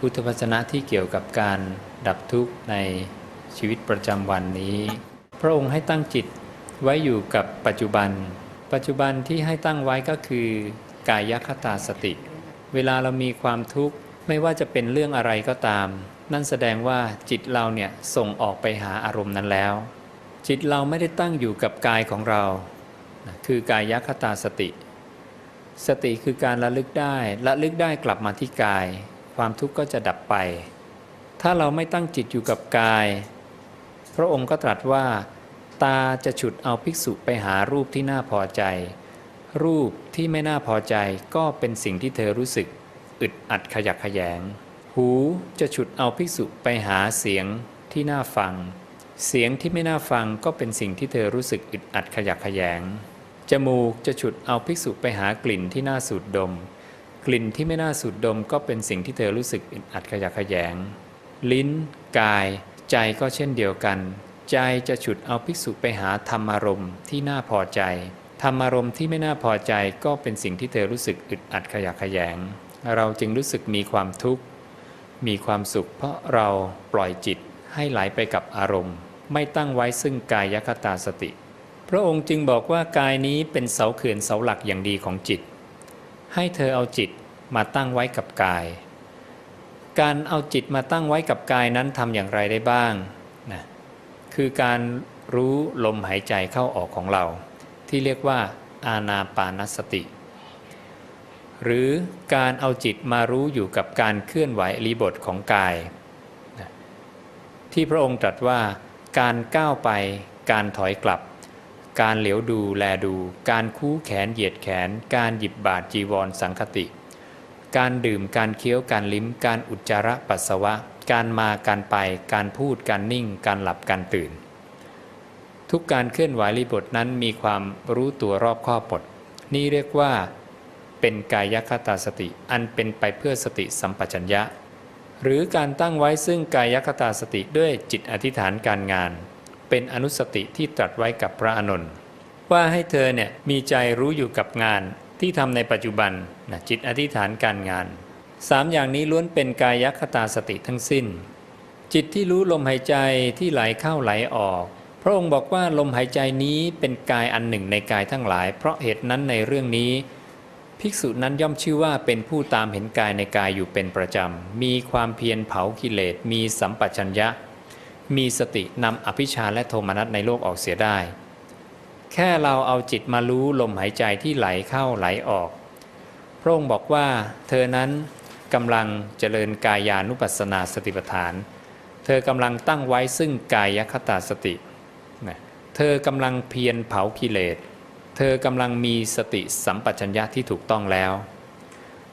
พุทธวจนะที่เกี่ยวกับการดับทุกข์ในชีวิตประจำวันนี้ พระองค์ให้ตั้งจิตไว้อยู่กับปัจจุบัน ปัจจุบันที่ให้ตั้งไว้ก็คือกายคตาสติ เวลาเรามีความทุกข์ไม่ว่าจะเป็นเรื่องอะไรก็ตาม นั่นแสดงว่าจิตเราเนี่ยส่งออกไปหาอารมณ์นั้นแล้ว จิตเราไม่ได้ตั้งอยู่กับกายของเรา คือกายคตาสติ สติคือการระลึกได้ระลึกได้กลับมาที่กาย ความทุกข์ก็จะดับไป ถ้าเราไม่ตั้งจิตอยู่กับกาย พระองค์ก็ตรัสว่า ตาจะฉุดเอาภิกษุไปหารูปที่น่าพอใจ รูปที่ไม่น่าพอใจก็เป็นสิ่งที่เธอรู้สึก อึดอัดขยักขยง หูจะฉุดเอาภิกษุไปหาเสียงที่น่าฟัง เสียงที่ไม่น่าฟังก็เป็นสิ่งที่เธอรู้สึกอึดอัดขยักขยง จมูกจะฉุดเอาภิกษุไปหากลิ่นที่น่าสูดดม กลิ่นที่ไม่น่าสูดดมก็เป็นสิ่งที่เธอรู้สึกอึดอัดขยักขยง ลิ้น กาย ใจก็เช่นเดียวกัน ใจจะฉุดเอาภิกษุไปหาธรรมารมณ์ที่น่าพอใจ ธรรมารมณ์ที่ไม่น่าพอใจก็เป็นสิ่งที่เธอรู้สึกอึดอัดขยักขยง เราจึงรู้สึกมีความทุกข์ มีความสุข เพราะเราปล่อยจิตให้ไหลไปกับอารมณ์ ไม่ตั้งไว้ซึ่งกายคตาสติ พระองค์จึงบอกว่ากายนี้เป็นเสาเขื่อนเสาหลักอย่างดีของจิต ให้เธอเอาจิตมาตั้งไว้กับกาย การเอาจิตมาตั้งไว้กับกายนั้นทำอย่างไรได้บ้างนะคือการรู้ลมหายใจเข้าออกของเรา ที่เรียกว่าอาณาปานสติ หรือการเอาจิตมารู้อยู่กับการเคลื่อนไหวริบทของกาย ที่พระองค์ตรัสว่าการก้าวไปการถอยกลับ การเหลียวดูแลดู การคู่แขนเหยียดแขน การหยิบบาทจีวรสังคติ การดื่มการเคี้ยวการลิ้ม การอุจจาระปัสสาวะ การมาการไป การพูดการนิ่ง การหลับการตื่น ทุกการเคลื่อนไหวรีบทนั้นมีความรู้ตัวรอบคอบดนี่เรียกว่า เป็นกายคตาสติ อันเป็นไปเพื่อสติสัมปชัญญะ หรือการตั้งไว้ซึ่งกายคตาสติด้วยจิตอธิษฐานการงาน เป็นอนุสติที่ตรัสไว้กับพระอานนท์ว่าให้เธอเนี่ยมีใจรู้อยู่กับงานที่ทำในปัจจุบันนะจิตอธิษฐานการงานสามอย่างนี้ล้วนเป็นกายคตาสติทั้งสิ้น จิตที่รู้ลมหายใจที่ไหลเข้าไหลออก พระองค์บอกว่าลมหายใจนี้เป็นกายอันหนึ่งในกายทั้งหลาย เพราะเหตุนั้นในเรื่องนี้ ภิกษุนั้นย่อมชื่อว่าเป็นผู้ตามเห็นกายในกายอยู่เป็นประจำ มีความเพียรเผากิเลสมีสัมปชัญญะ มีสตินำอภิชาและโทมนัสในโลกออกเสียได้ แค่เราเอาจิตมารู้ลมหายใจที่ไหลเข้าไหลออก พระองค์บอกว่าเธอนั้นกำลังเจริญกายานุปัสสนาสติปัฏฐาน เธอกำลังตั้งไว้ซึ่งกายคตาสติ เธอกำลังเพียรเผากิเลส เธอกำลังมีสติสัมปชัญญะที่ถูกต้องแล้ว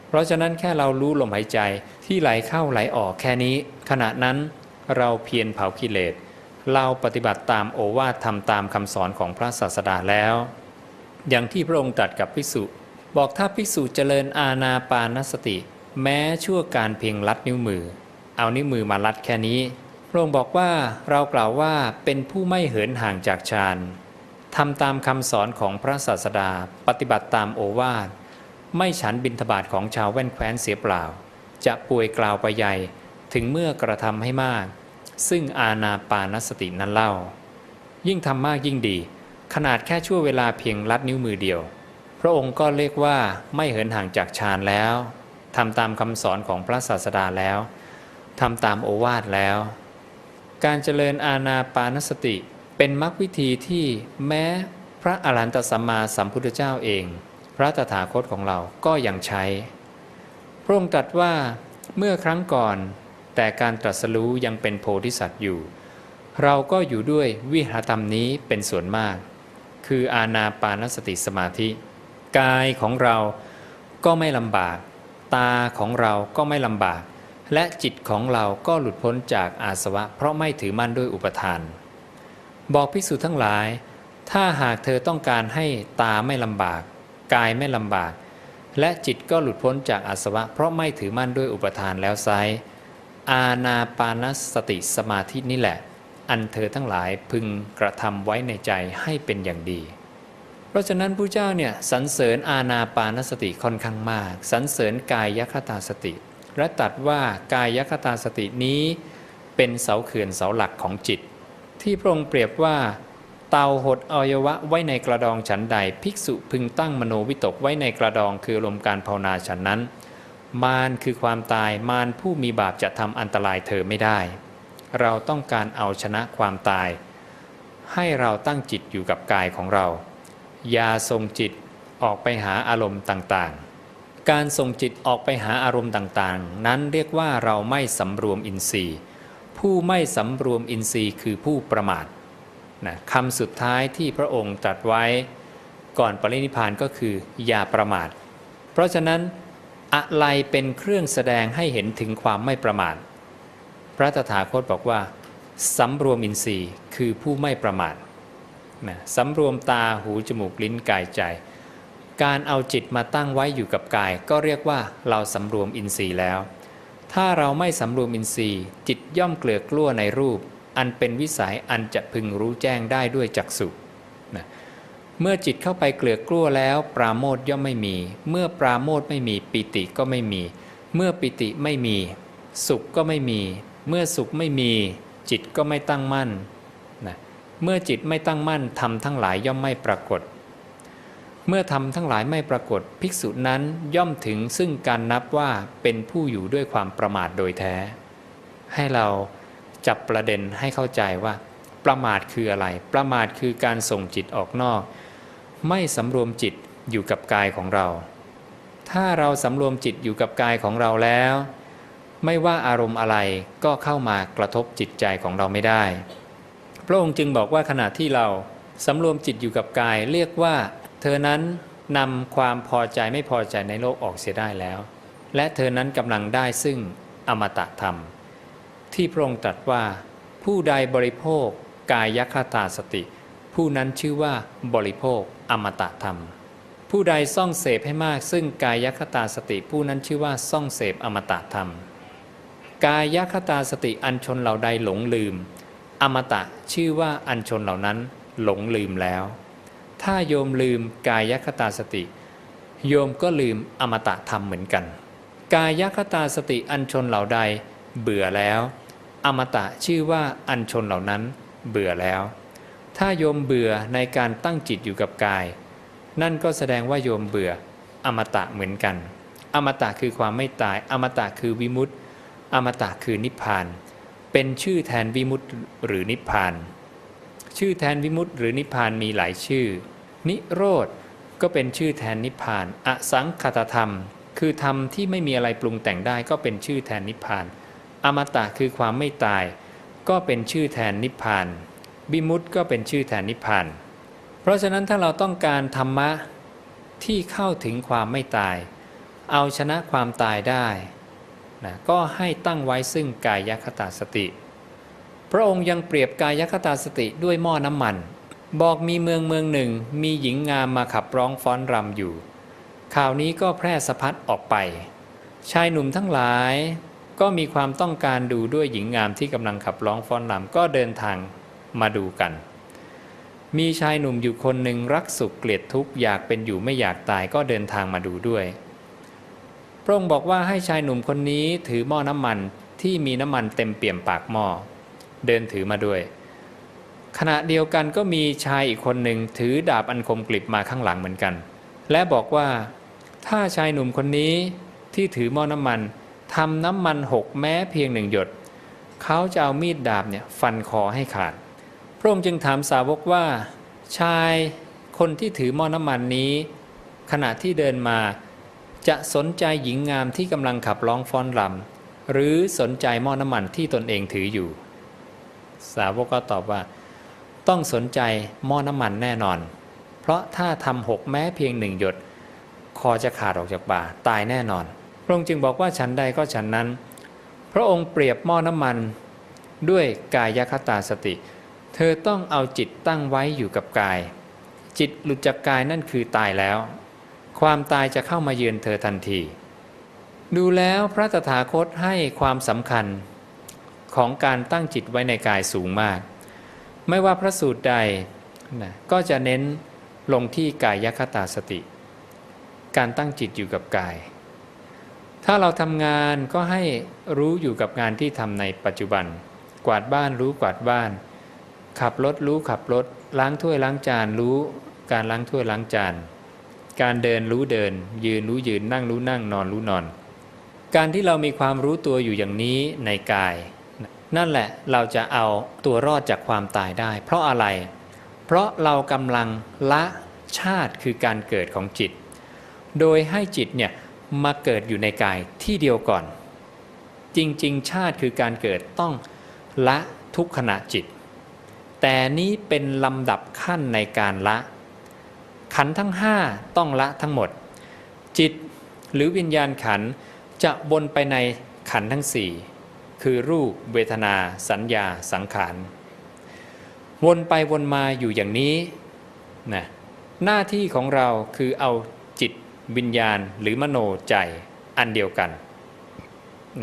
เพราะฉะนั้นแค่เรารู้ลมหายใจที่ไหลเข้าไหลออกแค่นี้ ขณะนั้น เราเพียรเผากิเลส เราปฏิบัติตามโอวาททำตามคำสอนของพระศาสดาแล้ว อย่างที่พระองค์ตรัสกับภิกษุ บอกถ้าภิกษุเจริญอาณาปานสติ แม้ชั่วการเพียงลัดนิ้วมือ เอานิ้วมือมาลัดแค่นี้ พระองค์บอกว่าเรากล่าวว่าเป็นผู้ไม่เหินห่างจากฌานทำตามคำสอนของพระศาสดา ปฏิบัติตามโอวาทไม่ฉันบินทบาทของชาวแว่นแคว้นเสียเปล่า จะป่วยกล่าวไปใหญ่ ถึงเมื่อกระทำให้มาก ซึ่งอาณาปานสตินั้นเล่า ยิ่งทำมากยิ่งดี ขนาดแค่ชั่วเวลาเพียงลัดนิ้วมือเดียว พระองค์ก็เรียกว่าไม่เหินห่างจากฌานแล้วทำตามคำสอนของพระศาสดาแล้วทำตามโอวาทแล้ว การเจริญอาณาปานสติเป็นมรรควิธีที่แม้พระอรหันตสัมมาสัมพุทธเจ้าเอง พระตถาคตของเราก็ยังใช้ พระองค์ตรัสว่าเมื่อครั้งก่อน แต่การตรัสรู้ยังเป็นโพธิสัตว์อยู่ เราก็อยู่ด้วยวิหารธรรมนี้เป็นส่วนมาก คืออาณาปานสติสมาธิ กายของเราก็ไม่ลำบาก ตาของเราก็ไม่ลำบาก และจิตของเราก็หลุดพ้นจากอาสวะ เพราะไม่ถือมั่นด้วยอุปทาน บอกภิกษุทั้งหลาย ถ้าหากเธอต้องการให้ตาไม่ลำบาก กายไม่ลำบาก และจิตก็หลุดพ้นจากอาสวะ เพราะไม่ถือมั่นด้วยอุปทานแล้วไซ อาณาปานสติสมาธินี่แหละ อันเธอทั้งหลายพึงกระทำไว้ในใจให้เป็นอย่างดี เพราะฉะนั้นผู้เจ้าเนี่ยสรรเสริญอาณาปานสติค่อนข้างมากสรรเสริญกายยคตาสติ และตัดว่ากายยคตาสตินี้ เป็นเสาเขื่อนเสาหลักของจิต ที่พระองค์เปรียบว่าเตาหดอวัยวะไว้ในกระดองฉันใด ภิกษุพึงตั้งมโนวิตกไว้ในกระดองคือลมการภาวนาฉันนั้น มารคือความตายมารผู้มีบาปจะทำอันตรายเธอไม่ได้ เราต้องการเอาชนะความตาย ให้เราตั้งจิตอยู่กับกายของเรา อย่าส่งจิตออกไปหาอารมณ์ต่างๆ การส่งจิตออกไปหาอารมณ์ต่างๆ นั้นเรียกว่าเราไม่สำรวมอินทรีย์ ผู้ไม่สำรวมอินทรีย์คือผู้ประมาทนะคำสุดท้ายที่พระองค์ตรัสไว้ก่อนปรินิพานก็คืออย่าประมาท เพราะฉะนั้น อะไรเป็นเครื่องแสดงให้เห็นถึงความไม่ประมาทพระตถาคตบอกว่าสำรวมอินทรีย์คือผู้ไม่ประมาทนะสำรวมตาหูจมูกลิ้นกายใจ การเอาจิตมาตั้งไว้อยู่กับกาย ก็เรียกว่าเราสำรวมอินทรีย์แล้ว ถ้าเราไม่สำรวมอินทรีย์ จิตย่อมเกลือกลั้วในรูป อันเป็นวิสัยอันจะพึงรู้แจ้งได้ด้วยจักษุนะ เมื่อจิตเข้าไปเกลือกกลั้วแล้ว ปราโมทย่อมไม่มี เมื่อปราโมทไม่มีปิติก็ไม่มี เมื่อปิติไม่มี สุขก็ไม่มี เมื่อสุขไม่มี จิตก็ไม่ตั้งมั่นนะเมื่อจิตไม่ตั้งมั่นทำทั้งหลายย่อมไม่ปรากฏ เมื่อทำทั้งหลายไม่ปรากฏ ภิกษุนั้นย่อมถึงซึ่งการนับว่าเป็นผู้อยู่ด้วยความประมาทโดยแท้ ให้เราจับประเด็นให้เข้าใจว่า ประมาทคืออะไร ประมาทคือการส่งจิตออกนอก ไม่สำรวมจิตอยู่กับกายของเรา ถ้าเราสำรวมจิตอยู่กับกายของเราแล้ว ไม่ว่าอารมณ์อะไรก็เข้ามากระทบจิตใจของเราไม่ได้ พระองค์จึงบอกว่าขณะที่เราสำรวมจิตอยู่กับกาย เรียกว่า เธอนั้นนำความพอใจไม่พอใจในโลกออกเสียได้แล้ว และเธอนั้นกำลังได้ซึ่งอมตะธรรม ที่พระองค์ตรัสว่า ผู้ใดบริโภคกายคตาสติ ผู้นั้นชื่อว่าบริโภคอมตะธรรม ผู้ใดซ่องเสพให้มาก ซึ่งกายคตาสติผู้นั้นชื่อว่าซ่องเสพอมตะธรรม กายคตาสติอันชนเหล่าใดหลงลืม อมตะชื่อว่าอันชนเหล่านั้นหลงลืมแล้ว ถ้าโยมลืมกายคตาสติ โยมก็ลืมอมตะธรรมเหมือนกัน กายคตาสติอันชนเหล่าใดเบื่อแล้ว อมตะชื่อว่าอันชนเหล่านั้นเบื่อแล้ว ถ้าโยมเบื่อในการตั้งจิตอยู่กับกาย นั่นก็แสดงว่าโยมเบื่ออมตะเหมือนกัน อมตะคือความไม่ตาย อมตะคือวิมุตติ อมตะคือนิพพาน เป็นชื่อแทนวิมุตติหรือนิพพาน ชื่อแทนวิมุตติหรือนิพพานมีหลายชื่อ นิโรธก็เป็นชื่อแทนนิพพาน อสังคตธรรม คือธรรมที่ไม่มีอะไรปรุงแต่งได้ก็เป็นชื่อแทนนิพพาน อมตะคือความไม่ตาย ก็เป็นชื่อแทนนิพพาน บิมุตก็เป็นชื่อแทนนิพพาน เพราะฉะนั้นถ้าเราต้องการธรรมะที่เข้าถึงความไม่ตาย เอาชนะความตายได้นะก็ให้ตั้งไว้ซึ่งกายคตาสติ พระองค์ยังเปรียบกายคตาสติด้วยหม้อน้ำมัน บอกมีเมืองเมืองหนึ่ง มีหญิงงามมาขับร้องฟ้อนรำอยู่ ข่าวนี้ก็แพร่สะพัดออกไป ชายหนุ่มทั้งหลาย ก็มีความต้องการดูด้วยหญิงงามที่กำลังขับร้องฟ้อนรำก็เดินทาง มาดูกัน มีชายหนุ่มอยู่คนหนึ่งรักสุขเกลียดทุกข์อยากเป็นอยู่ไม่อยากตายก็เดินทางมาดูด้วย พระองค์บอกว่าให้ชายหนุ่มคนนี้ถือหม้อน้ำมันที่มีน้ำมันเต็มเปี่ยมปากหม้อเดินถือมาด้วย ขณะเดียวกันก็มีชายอีกคนหนึ่งถือดาบอันคมกริบมาข้างหลังเหมือนกัน และบอกว่า ถ้าชายหนุ่มคนนี้ที่ถือหม้อน้ำมันทำน้ำมันหกแม้เพียงหนึ่งหยด เขาจะเอามีดดาบเนี่ยฟันคอให้ขาด ระองค์จึงถามสาวกว่า ชายคนที่ถือหม้อน้ำมันนี้ ขณะที่เดินมา จะสนใจหญิงงามที่กำลังขับร้องฟ้อนรำหรือสนใจหม้อน้ำมันที่ตนเองถืออยู่ สาวกก็ตอบว่า ต้องสนใจหม้อน้ำมันแน่นอน เพราะถ้าทำหกแม้เพียงหนึ่งหยด คอจะขาดออกจากบ่าตายแน่นอน พระองค์จึงบอกว่าฉันใดก็ฉันนั้น พระองค์เปรียบหม้อน้ำมันด้วยกายคตาสติ เธอต้องเอาจิตตั้งไว้อยู่กับกาย จิตหลุดจากกายนั่นคือตายแล้ว ความตายจะเข้ามาเยือนเธอทันที ดูแล้วพระตถาคตให้ความสำคัญของการตั้งจิตไว้ในกายสูงมาก ไม่ว่าพระสูตรใดนะก็จะเน้นลงที่กายคตาสติ การตั้งจิตอยู่กับกาย ถ้าเราทำงานก็ให้รู้อยู่กับงานที่ทำในปัจจุบัน กวาดบ้านรู้กวาดบ้าน ขับรถรู้ขับรถ ล้างถ้วยล้างจานรู้การล้างถ้วยล้างจาน การเดินรู้เดิน ยืนรู้ยืนนั่งรู้นั่งนอนรู้นอน การที่เรามีความรู้ตัวอยู่อย่างนี้ในกาย นั่นแหละเราจะเอาตัวรอดจากความตายได้ เพราะอะไร เพราะเรากำลังละชาติคือการเกิดของจิต โดยให้จิตเนี่ยมาเกิดอยู่ในกายที่เดียวก่อน จริง ๆ ชาติคือการเกิดต้องละทุกขณะจิต แต่นี้เป็นลำดับขั้นในการละ ขันทั้งห้าต้องละทั้งหมด จิตหรือวิญญาณขันจะบนไปในขันทั้งสี่คือรูปเวทนา สัญญาสังขาร วนไปวนมาอยู่อย่างนี้นะหน้าที่ของเราคือเอาจิตวิญญาณหรือมโนใจอันเดียวกัน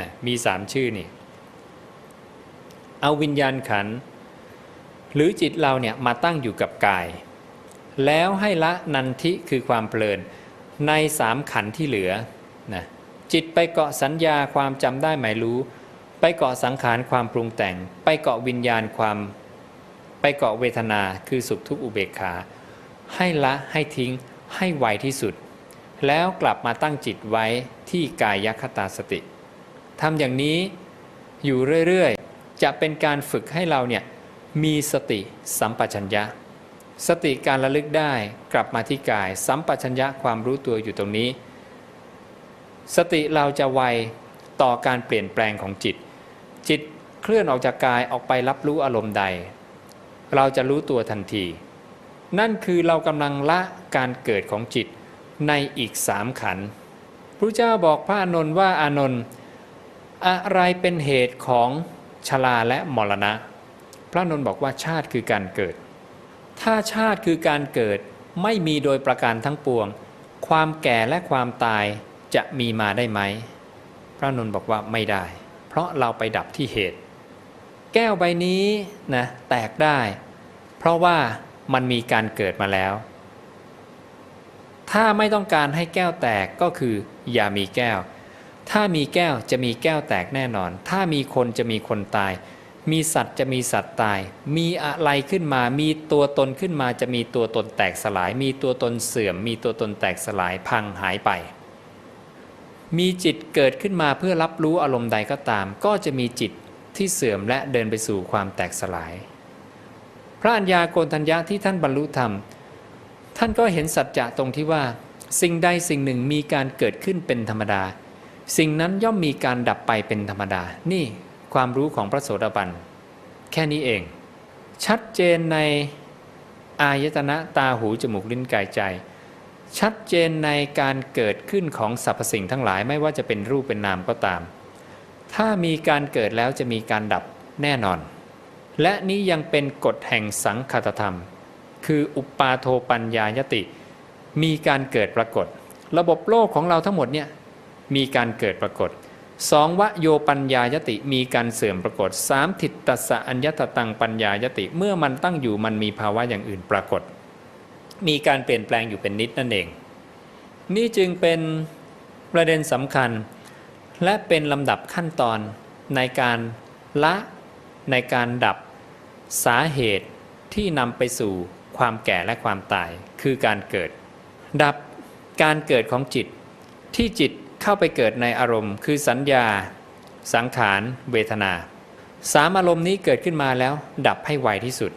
นะมีสามชื่อนี่ เอาวิญญาณขันธ์ หรือจิตเราเนี่ยมาตั้งอยู่กับกาย แล้วให้ละนันทิคือความเพลิน ในสามขันธ์ที่เหลือนะจิตไปเกาะสัญญาความจำได้หมายรู้ ไปเกาะสังขารความปรุงแต่ง ไปเกาะวิญญาณความ ไปเกาะเวทนาคือสุขทุกข์อุเบกขา ให้ละให้ทิ้งให้ไวที่สุด แล้วกลับมาตั้งจิตไว้ที่กายคตาสติทำอย่างนี้อยู่เรื่อย ๆ จะเป็นการฝึกให้เราเนี่ย มีสติสัมปชัญญะ สติการระลึกได้กลับมาที่กาย สัมปชัญญะความรู้ตัวอยู่ตรงนี้ สติเราจะไวต่อการเปลี่ยนแปลงของจิต จิตเคลื่อนออกจากกายออกไปรับรู้อารมณ์ใด เราจะรู้ตัวทันที นั่นคือเรากำลังละการเกิดของจิตในอีกสามขันพระเจ้าบอกพระอานนท์ว่าอานนท์อะไรเป็นเหตุของชราและมรณะ พระนนท์บอกว่าชาติคือการเกิด ถ้าชาติคือการเกิดไม่มีโดยประการทั้งปวง ความแก่และความตายจะมีมาได้ไหม พระนนท์บอกว่าไม่ได้ เพราะเราไปดับที่เหตุ แก้วใบนี้นะแตกได้ เพราะว่ามันมีการเกิดมาแล้ว ถ้าไม่ต้องการให้แก้วแตกก็คือ อย่ามีแก้ว ถ้ามีแก้วจะมีแก้วแตกแน่นอน ถ้ามีคนจะมีคนตาย มีสัตว์จะมีสัตว์ตาย มีอะไรขึ้นมา มีตัวตนขึ้นมาจะมีตัวตนแตกสลาย มีตัวตนเสื่อม มีตัวตนแตกสลายพังหายไป มีจิตเกิดขึ้นมาเพื่อรับรู้อารมณ์ใดก็ตาม ก็จะมีจิตที่เสื่อมและเดินไปสู่ความแตกสลาย พระัญญาโกณทัญญาที่ท่านบรรลุธรรม ท่านก็เห็นสัจจะตรงที่ว่า สิ่งใดสิ่งหนึ่งมีการเกิดขึ้นเป็นธรรมดา สิ่งนั้นย่อมมีการดับไปเป็นธรรมดา นี่ ความรู้ของพระโสดาบันแค่นี้เอง ชัดเจนในอายตนะตาหูจมูกลิ้นกายใจ ชัดเจนในการเกิดขึ้นของสรรพสิ่งทั้งหลายไม่ว่าจะเป็นรูปเป็นนามก็ตาม ถ้ามีการเกิดแล้วจะมีการดับแน่นอน และนี้ยังเป็นกฎแห่งสังคตธรรม คืออุปปาโทปัญญายติ มีการเกิดปรากฏ ระบบโลกของเราทั้งหมดเนี่ยมีการเกิดปรากฏ สองวโยปัญญายติมีการเสื่อมปรากฏสามทิฏตัสสะอัญญตตังปัญญายติเมื่อมันตั้งอยู่มันมีภาวะอย่างอื่นปรากฏ มีการเปลี่ยนแปลงอยู่เป็นนิดนั่นเอง นี่จึงเป็นประเด็นสำคัญ และเป็นลำดับขั้นตอนในการละในการดับสาเหตุที่นำไปสู่ความแก่และความตาย คือการเกิด ดับการเกิดของจิตที่จิต เข้าไปเกิดในอารมณ์ คือสัญญา สังขาร เวทนาสามอารมณ์นี้เกิดขึ้นมาแล้ว ดับให้ไวที่สุด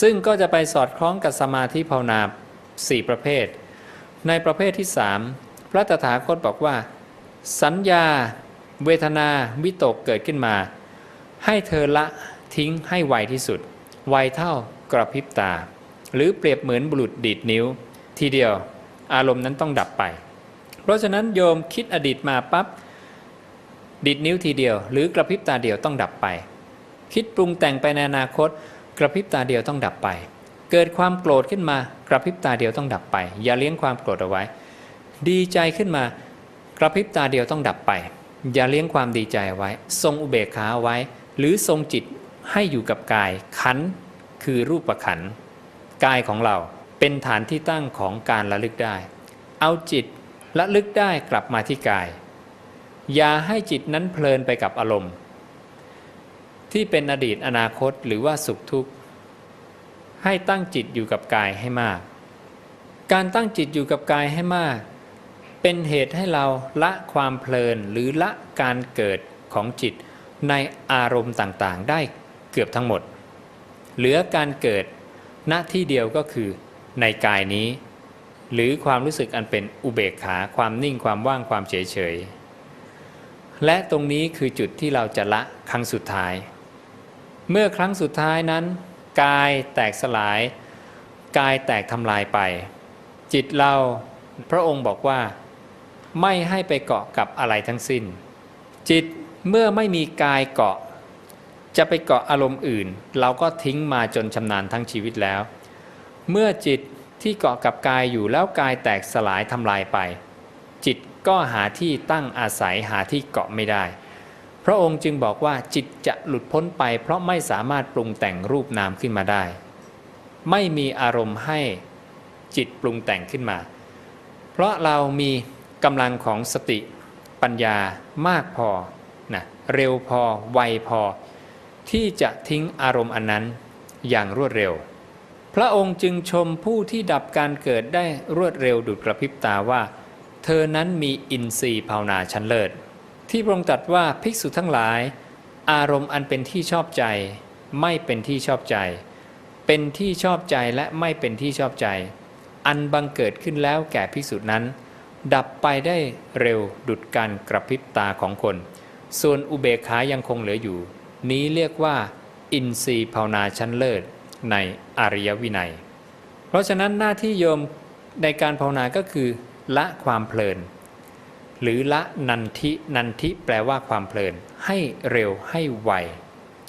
ซึ่งก็จะไปสอดคล้องกับสมาธิภาวนาสี่ประเภท ในประเภทที่สามพระตถาคตบอกว่า สัญญา เวทนา วิตกเกิดขึ้นมา ให้เธอละทิ้งให้ไวที่สุด ไวเท่ากระพริบตา หรือเปรียบเหมือนบุรุษดีดนิ้ว ทีเดียวอารมณ์นั้นต้องดับไป เพราะฉะนั้นโยมคิดอดีตมาปับ๊บดิดนิ้วทีเดียว หรือกระพริบตาเดียวต้องดับไป คิดปรุงแต่งไปในอนาคต กระพริบตาเดียวต้องดับไป เกิดความโกรธขึ้นมากระพริบตาเดียวต้องดับไป อย่าเลี้ยงความโกรธเอาไว้ ดีใจขึ้นมากระพริบตาเดียวต้องดับไป อย่าเลี้ยงความดีใจไว้ ทรงอุเบกขาไว้ หรือทรงจิตให้อยู่กับกายขันคือรูปขันกายของเราเป็นฐานที่ตั้งของการระลึกได้ เอาจิต ระลึกได้กลับมาที่กาย อย่าให้จิตนั้นเพลินไปกับอารมณ์ ที่เป็นอดีตอนาคตหรือว่าสุขทุกข์ ให้ตั้งจิตอยู่กับกายให้มาก การตั้งจิตอยู่กับกายให้มาก เป็นเหตุให้เราละความเพลินหรือละการเกิดของจิตในอารมณ์ต่างๆ ได้เกือบทั้งหมด เหลือการเกิดณที่เดียวก็คือในกายนี้ หรือความรู้สึกอันเป็นอุเบกขาความนิ่งความว่างความเฉยเฉยและตรงนี้คือจุดที่เราจะละครั้งสุดท้าย เมื่อครั้งสุดท้ายนั้น กายแตกสลาย กายแตกทำลายไป จิตเราพระองค์บอกว่า ไม่ให้ไปเกาะกับอะไรทั้งสิ้น จิตเมื่อไม่มีกายเกาะ จะไปเกาะอารมณ์อื่น เราก็ทิ้งมาจนชำนาญทั้งชีวิตแล้ว เมื่อจิต ที่เกาะกับกายอยู่แล้วกายแตกสลายทำลายไป จิตก็หาที่ตั้งอาศัยหาที่เกาะไม่ได้ พระองค์จึงบอกว่าจิตจะหลุดพ้นไป เพราะไม่สามารถปรุงแต่งรูปนามขึ้นมาได้ ไม่มีอารมณ์ให้จิตปรุงแต่งขึ้นมา เพราะเรามีกำลังของสติปัญญามากพอนะเร็วพอไวพอ ที่จะทิ้งอารมณ์อันนั้นอย่างรวดเร็ว พระองค์จึงชมผู้ที่ดับการเกิดได้รวดเร็วดุจกระพริบตาว่า เธอนั้นมีอินทรีย์ภาวนาชั้นเลิศ ที่พระองค์ตรัสว่าภิกษุทั้งหลาย อารมณ์อันเป็นที่ชอบใจ ไม่เป็นที่ชอบใจ เป็นที่ชอบใจและไม่เป็นที่ชอบใจ อันบังเกิดขึ้นแล้วแก่ภิกษุนั้น ดับไปได้เร็วดุดการกระพริบตาของคน ส่วนอุเบกขายังคงเหลืออยู่ นี้เรียกว่า อินทรีย์ภาวนาชั้นเลิศ ในอริยวินัย เพราะฉะนั้นหน้าที่โยมในการภาวนาก็คือ ละความเพลิน หรือละนันทินันทิแปลว่าความเพลิน ให้เร็วให้ไว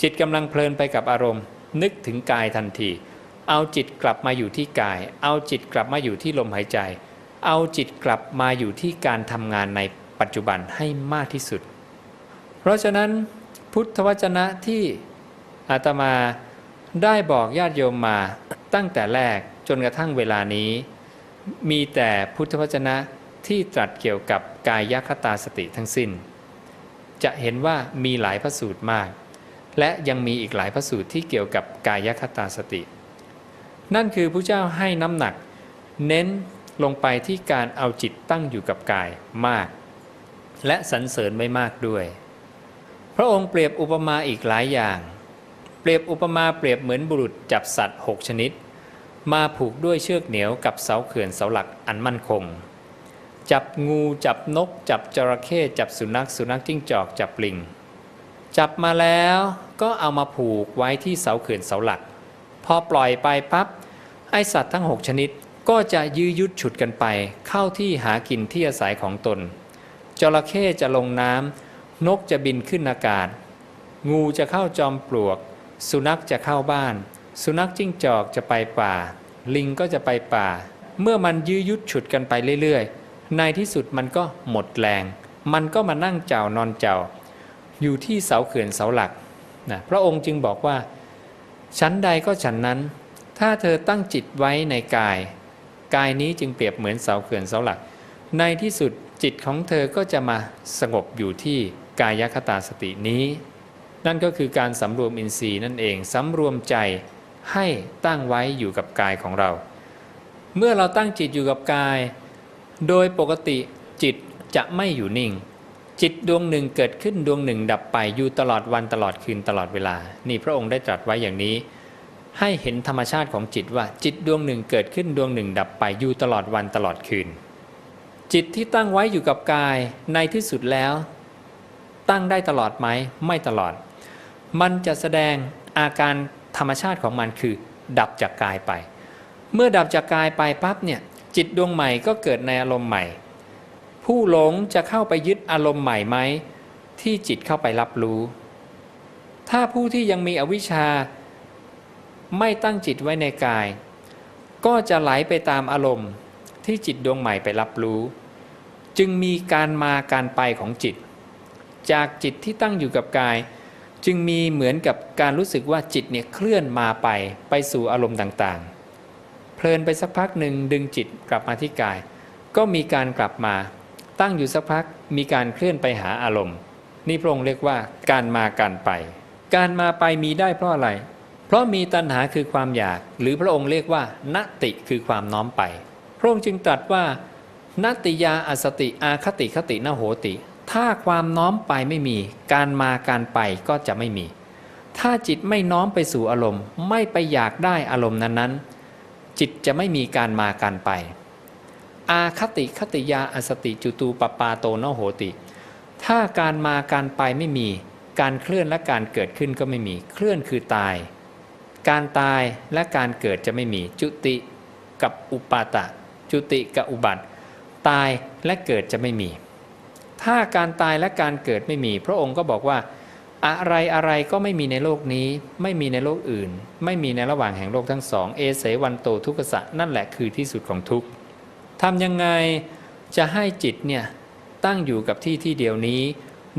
จิตกำลังเพลินไปกับอารมณ์ นึกถึงกายทันที เอาจิตกลับมาอยู่ที่กาย เอาจิตกลับมาอยู่ที่ลมหายใจ เอาจิตกลับมาอยู่ที่การทำงานในปัจจุบันให้มากที่สุด เพราะฉะนั้นพุทธวจนะที่อาตมา ได้บอกญาติโยมมาตั้งแต่แรกจนกระทั่งเวลานี้ มีแต่พุทธวจนะที่ตรัสเกี่ยวกับกายคตาสติทั้งสิ้น จะเห็นว่ามีหลายพระสูตรมาก และยังมีอีกหลายพระสูตรที่เกี่ยวกับกายคตาสติ นั่นคือพระเจ้าให้น้ำหนัก เน้นลงไปที่การเอาจิตตั้งอยู่กับกายมาก และสรรเสริญไม่มากด้วย พระองค์เปรียบอุปมาอีกหลายอย่าง เปรียบอุปมาเปรียบเหมือนบุรุษจับสัตว์หกชนิด มาผูกด้วยเชือกเหนียวกับเสาเขื่อนเสาหลักอันมั่นคง จับงูจับนก จับจระเข้จับสุนัขสุนัขจิ้งจอกจับลิง จับมาแล้วก็เอามาผูกไว้ที่เสาเขื่อนเสาหลัก พอปล่อยไปปั๊บไอสัตว์ทั้งหกชนิดก็จะยื้อยุดฉุดกันไป เข้าที่หากินที่อาศัยของตน จระเข้จะลงน้ำนกจะบินขึ้นอากาศ งูจะเข้าจอมปลวก สุนัขจะเข้าบ้าน สุนัขจิ้งจอกจะไปป่า ลิงก็จะไปป่า เมื่อมันยื้อยุดฉุดกันไปเรื่อยๆ ในที่สุดมันก็หมดแรง มันก็มานั่งเจ้านอนเจ้า อยู่ที่เสาเขื่อนเสาหลักนะพระองค์จึงบอกว่า ชั้นใดก็ฉันนั้น ถ้าเธอตั้งจิตไว้ในกาย กายนี้จึงเปรียบเหมือนเสาเขื่อนเสาหลัก ในที่สุดจิตของเธอก็จะมาสงบอยู่ที่กายคตาสตินี้ นั่นก็คือการสำรวมอินทรีย์นั่นเองสำรวมใจให้ตั้งไว้อยู่กับกายของเรา เมื่อเราตั้งจิตอยู่กับกาย โดยปกติจิตจะไม่อยู่นิ่ง จิตดวงหนึ่งเกิดขึ้นดวงหนึ่ง ดับไปอยู่ตลอดวันตลอดคืนตลอดเวลา นี่พระองค์ได้ตรัสไว้อย่างนี้ ให้เห็นธรรมชาติของจิตว่าจิตดวงหนึ่งเกิดขึ้นดวงหนึ่ง ดับไปอยู่ตลอดวันตลอดคืน จิตที่ตั้งไว้อยู่กับกายในที่สุดแล้ว ตั้งได้ตลอดไหมไม่ตลอด มันจะแสดงอาการธรรมชาติของมันคือ ดับจากกายไป เมื่อดับจากกายไปปั๊บเนี่ยจิตดวงใหม่ก็เกิดในอารมณ์ใหม่ ผู้หลงจะเข้าไปยึดอารมณ์ใหม่ไหมที่จิตเข้าไปรับรู้ ถ้าผู้ที่ยังมีอวิชชา ไม่ตั้งจิตไว้ในกาย ก็จะไหลไปตามอารมณ์ที่จิตดวงใหม่ไปรับรู้ จึงมีการมาการไปของจิต จากจิตที่ตั้งอยู่กับกาย จึงมีเหมือนกับการรู้สึกว่าจิตเนี่ยเคลื่อนมาไปไปสู่อารมณ์ต่างๆ เพลินไปสักพักหนึ่งดึงจิตกลับมาที่กาย ก็มีการกลับมา ตั้งอยู่สักพักมีการเคลื่อนไปหาอารมณ์ นี่พระองค์เรียกว่าการมาการไป การมาไปมีได้เพราะอะไร เพราะมีตัณหาคือความอยาก หรือพระองค์เรียกว่า นติคือความน้อมไป พระองค์จึงตรัสว่านติยาอสติอาคติคตินโหติ ถ้าความน้อมไปไม่มี การมาการไปก็จะไม่มี ถ้าจิตไม่น้อมไปสู่อารมณ์ ไม่ไปอยากได้อารมณ์นั้นๆ จิตจะไม่มีการมาการไป อาคติคติยาอสติจุตูปปาโตนโหติ ถ้าการมาการไปไม่มี การเคลื่อนและการเกิดขึ้นก็ไม่มี เคลื่อนคือตาย การตายและการเกิดจะไม่มี จุติกับอุปาตะ จุติกับอุบัติ ตายและเกิดจะไม่มี ถ้าการตายและการเกิดไม่มี พระองค์ก็บอกว่า อะไรอะไรก็ไม่มีในโลกนี้ ไม่มีในโลกอื่น ไม่มีในระหว่างแห่งโลกทั้งสอง เอเสวันโตทุกขสะนั่นแหละคือที่สุดของทุกข์ทำยังไงจะให้จิตเนี่ยตั้งอยู่กับที่ที่เดียวนี้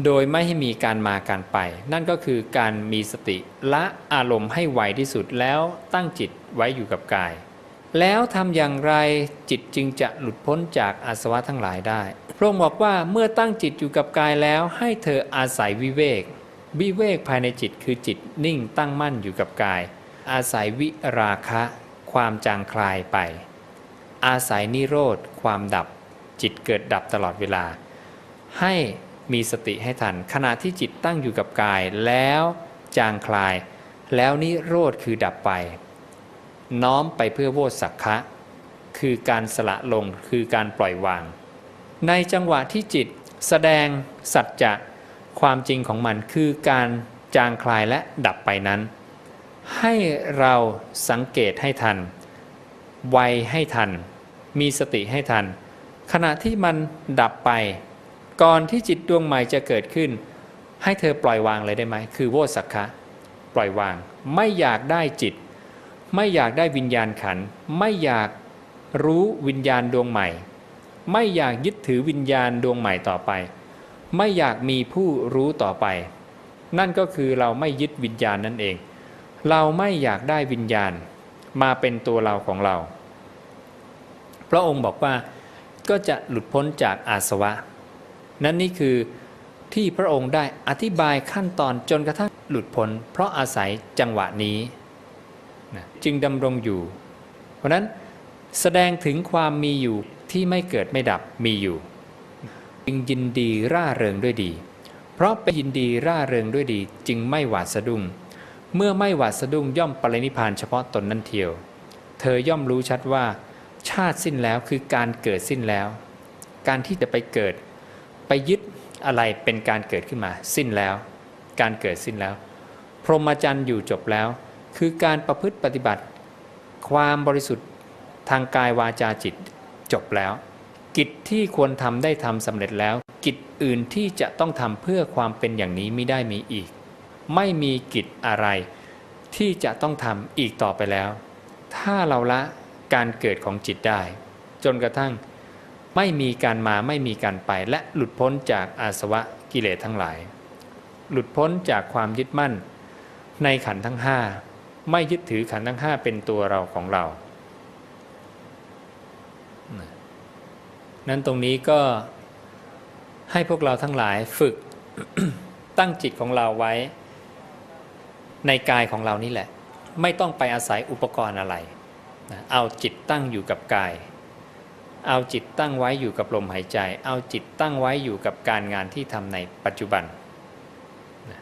โดยไม่ให้มีการมาการไป นั่นก็คือการมีสติละอารมณ์ให้ไวที่สุดแล้วตั้งจิตไว้อยู่กับกาย แล้วทำอย่างไรจิตจึงจะหลุดพ้นจากอาสวะทั้งหลายได้ ระองค์บอกว่าเมื่อตั้งจิตอยู่กับกายแล้ว ให้เธออาศัยวิเวก วิเวกภายในจิตคือจิตนิ่งตั้งมั่นอยู่กับกาย อาศัยวิราคะ ความจางคลายไป อาศัยนิโรธ ความดับ จิตเกิดดับตลอดเวลา ให้มีสติให้ทันขณะที่จิตตั้งอยู่กับกาย แล้วจางคลาย แล้วนิโรธคือดับไป น้อมไปเพื่อโวสักคะ คือการสละลงคือการปล่อยวาง ในจังหวะที่จิตแสดงสัจจะความจริงของมันคือการจางคลายและดับไปนั้น ให้เราสังเกตให้ทัน ไวให้ทัน มีสติให้ทัน ขณะที่มันดับไป ก่อนที่จิตดวงใหม่จะเกิดขึ้น ให้เธอปล่อยวางเลยได้ไหม คือโวสักคะ ปล่อยวาง ไม่อยากได้จิต ไม่อยากได้วิญญาณขัน ไม่อยากรู้วิญญาณดวงใหม่ ไม่อยากยึดถือวิญญาณดวงใหม่ต่อไป ไม่อยากมีผู้รู้ต่อไป นั่นก็คือเราไม่ยึดวิญญาณนั่นเอง เราไม่อยากได้วิญญาณ มาเป็นตัวเราของเรา พระองค์บอกว่าก็จะหลุดพ้นจากอาสวะ นั่นนี่คือที่พระองค์ได้อธิบายขั้นตอนจนกระทั่งหลุดพ้นเพราะอาศัยจังหวะนี้นะจึงดำรงอยู่ เพราะนั้นแสดงถึงความมีอยู่ ที่ไม่เกิดไม่ดับมีอยู่ จึงยินดีร่าเริงด้วยดี เพราะเป็นยินดีร่าเริงด้วยดีจึงไม่หวาดสะดุ้ง เมื่อไม่หวาดสะดุ้งย่อมปรินิพพานเฉพาะตนนั่นเทียว เธอย่อมรู้ชัดว่า ชาติสิ้นแล้วคือการเกิดสิ้นแล้ว การที่จะไปเกิด ไปยึดอะไรเป็นการเกิดขึ้นมา สิ้นแล้ว การเกิดสิ้นแล้ว พรหมจรรย์อยู่จบแล้ว คือการประพฤติปฏิบัติ ความบริสุทธิ์ทางกายวาจาจิต จบแล้ว กิจที่ควรทำได้ทำสำเร็จแล้ว กิจอื่นที่จะต้องทำเพื่อความเป็นอย่างนี้ไม่ได้มีอีก ไม่มีกิจอะไร ที่จะต้องทำอีกต่อไปแล้ว ถ้าเราละการเกิดของจิตได้ จนกระทั่งไม่มีการมาไม่มีการไปและหลุดพ้นจากอาสวะกิเลสทั้งหลาย หลุดพ้นจากความยึดมั่น ในขันทั้งห้าไม่ยึดถือขันทั้งห้าเป็นตัวเราของเรา นั้นตรงนี้ก็ให้พวกเราทั้งหลายฝึกตั้งจิตของเราไว้ ในกายของเรานี่แหละ ไม่ต้องไปอาศัยอุปกรณ์อะไร เอาจิตตั้งอยู่กับกาย เอาจิตตั้งไว้อยู่กับลมหายใจ เอาจิตตั้งไว้อยู่กับการงานที่ทำในปัจจุบันนะ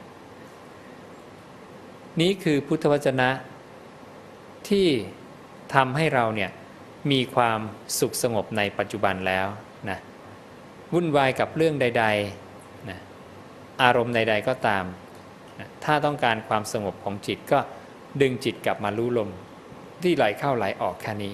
นี้คือพุทธวจนะที่ทำให้เราเนี่ย มีความสุขสงบในปัจจุบันแล้วนะวุ่นวายกับเรื่องใดๆนะอารมณ์ใด ๆก็ตามนะถ้าต้องการความสงบของจิตก็ดึงจิตกลับมารู้ลมที่ไหลเข้าไหลออกแค่นี้